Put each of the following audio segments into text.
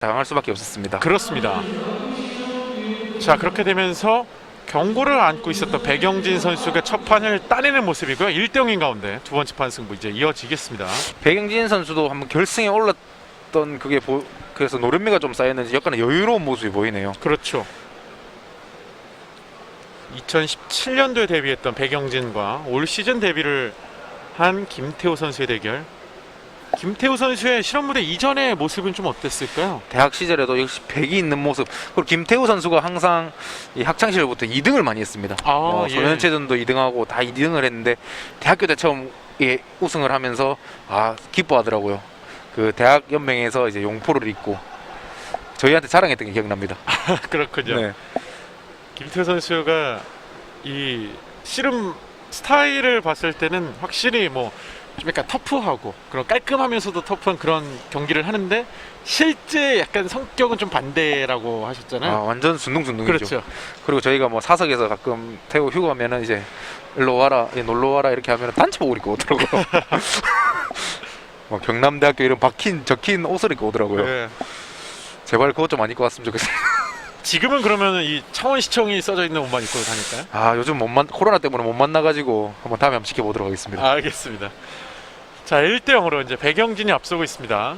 당할 수밖에 없었습니다. 그렇습니다. 자 그렇게 되면서 경고를 안고 있었던 백영진 선수가 첫 판을 따내는 모습이고요. 1대 0인 가운데 두 번째 판 승부 이제 이어지겠습니다. 백영진 선수도 한번 결승에 올랐던 그게 보, 그래서 노련미가 좀 쌓였는지 약간 여유로운 모습이 보이네요. 그렇죠. 2017년도에 데뷔했던 백영진과 올 시즌 데뷔를 한 김태호 선수의 대결. 김태호 선수의 실험 무대 이전의 모습은 좀 어땠을까요? 대학 시절에도 역시 백이 있는 모습. 그리고 김태우 선수가 항상 이 학창 시절부터 2등을 많이 했습니다. 아, 어, 예. 소년체전도 2등하고 다 2등을 했는데 대학교 때 처음 예, 우승을 하면서 아 기뻐하더라고요. 그 대학 연맹에서 이제 용포를 입고 저희한테 자랑했던 게 기억납니다. 그렇군요. 네. 김태호 선수가 이 씨름 스타일을 봤을 때는 확실히 뭐 좀 약간 터프하고 그런 깔끔하면서도 터프한 그런 경기를 하는데 실제 약간 성격은 좀 반대라고 하셨잖아요. 아 완전 순둥순둥이죠. 그렇죠. 그리고 저희가 뭐 사석에서 가끔 태우 휴가면은 이제 일로 와라, 예, 놀러 와라 이렇게 하면 단체복을 입고 오더라고요. 뭐 경남대학교 이런 박힌 적힌 옷을 입고 오더라고요. 네. 제발 그것 좀 안 입고 왔으면 좋겠어요. 지금은 그러면 이 창원시청이 써져 있는 옷만 입고 다닐까요? 아 요즘 못 만, 코로나 때문에 못 만나가지고 한번 다음에 한번 지켜보도록 하겠습니다. 알겠습니다. 자, 1대 0으로 이제 백영진이 앞서고 있습니다.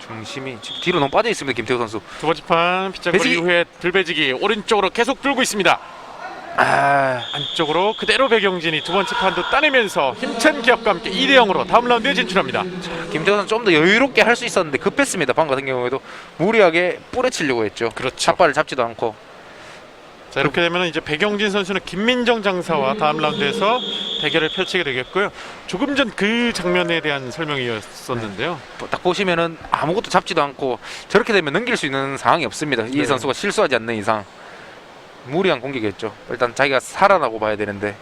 중심이 지금 뒤로 너무 빠져 있습니다 김태우 선수. 두 번째 판 배지기. 이후에 들배지기 오른쪽으로 계속 들고 있습니다. 아 안쪽으로 그대로 백영진이 두 번째 판도 따내면서 힘찬 기합과 함께 2대 0으로 다음 라운드에 진출합니다. 김태우 선수 좀 더 여유롭게 할 수 있었는데 급했습니다. 방금 같은 경우에도 무리하게 뿌려치려고 했죠. 그렇죠. 샷발을 잡지도 않고. 자 이렇게 되면 이제 백영진 선수는 김민정 장사와 다음 라운드에서 대결을 펼치게 되겠고요. 조금 전 그 장면에 대한 설명이었었는데요. 딱 보시면은 아무것도 잡지도 않고 저렇게 되면 넘길 수 있는 상황이 없습니다. 이 네. 선수가 실수하지 않는 이상 무리한 공격이었죠. 일단 자기가 살아나고 봐야 되는데